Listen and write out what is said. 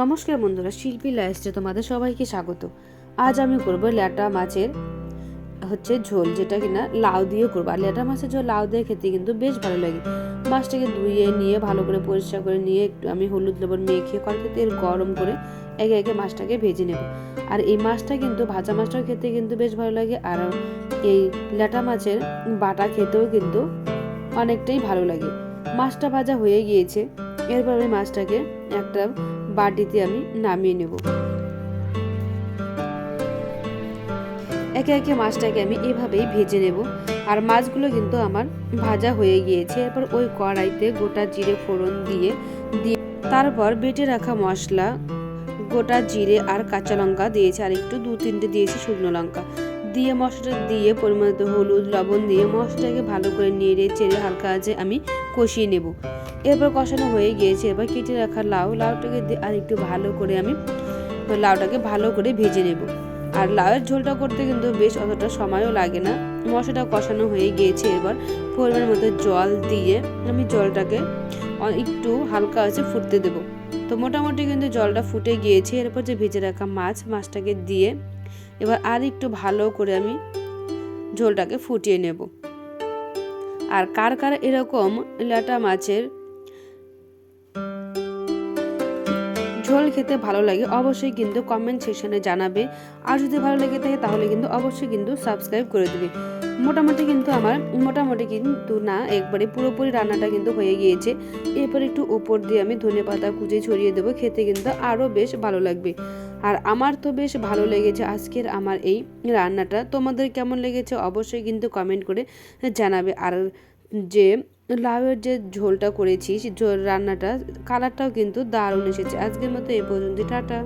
নমস্কার বন্ধুরা, শিল্পী লাইস্টে তোমাদের সবাইকে স্বাগত। আজ আমি করব ল্যাটা মাছের হচ্ছে ঝোল, যেটা কিনা লাউ দিয়ে করব। আর ল্যাটা মাছের ঝোল, লাউ দিয়ে খেতে কিন্তু বেশ ভালো লাগে। মাছটাকে ধুয়ে নিয়ে, ভালো করে পরিষ্কার করে নিয়ে একটু আমি হলুদ লবণ মেখে, কড়াইতে তেল গরম করে একে একে মাছটাকে ভেজে নেব। আর এই মাছটা কিন্তু, ভাজা মাছটাও খেতে কিন্তু বেশ ভালো লাগে। আর এই ল্যাটা মাছের বাটা খেতেও কিন্তু অনেকটাই ভালো লাগে। মাছটা ভাজা হয়ে গিয়েছে। এরপর আমি মাছটাকে একটা বাটিতে আমি নামিয়ে নেব। একে একে মাছটাকে আমি এভাবেই ভেজে নেব। আর মাছগুলো কিন্তু আমার ভাজা হয়ে গিয়েছে। এরপর ওই কড়াইতে গোটা জিরে ফোড়ন দিয়ে দিয়ে তারপর বেটে রাখা মশলা, গোটা জিরে আর কাঁচা লঙ্কা দিয়েছি। আর একটু দু তিনটে দিয়েছি শুকনো লঙ্কা। দিয়ে মশলাটা দিয়ে পরিমাণিত হলুদ, লবণ দিয়ে মশলাটাকে ভালো করে নেড়ে চেড়ে হালকা আজে আমি কষিয়ে নেব। এরপর কষানো হয়ে গিয়েছে, এবার কেটে রাখা লাউ, লাউটাকে আর একটু ভালো করে আমি লাউটাকে ভালো করে ভেজে নেব। আর লাউয়ের ঝোলটা করতে কিন্তু বেশ অতটা সময়ও লাগে না। মশলাটা কষানো হয়ে গিয়েছে, এবার পরিমাণ মতো জল দিয়ে আমি জলটাকে একটু হালকা আছে ফুটতে দেব। তো মোটামুটি কিন্তু জলটা ফুটে গিয়েছে, এরপর যে ভেজে রাখা মাছ, মাছটাকে দিয়ে এবার আর একটু ভালো করে আমি ঝোলটাকে ফুটিয়ে নেব। আর কার কার এরকম ল্যাটা মাছের ঝোল খেতে ভালো লাগে অবশ্যই কিন্তু কমেন্ট সেকশনে জানাবে। আর যদি ভালো লেগে থাকে তাহলে কিন্তু অবশ্যই কিন্তু সাবস্ক্রাইব করে দেবে। মোটামুটি কিন্তু আমার, মোটামুটি কিন্তু না, একবারে পুরোপুরি রান্নাটা কিন্তু হয়ে গিয়েছে। এরপর একটু উপর দিয়ে আমি ধনে পাতা কুচে ছড়িয়ে দেবো, খেতে কিন্তু আরও বেশ ভালো লাগবে। আর আমার তো বেশ ভালো লেগেছে আজকের আমার এই রান্নাটা। তোমাদের কেমন লেগেছে অবশ্যই কিন্তু কমেন্ট করে জানাবে। আর যে লাউয়ের যে ঝোলটা করেছি রান্নাটা কালারটাও কিন্তু দারুণ এসেছে। আজকের মতো এ পর্যন্ত টাটা।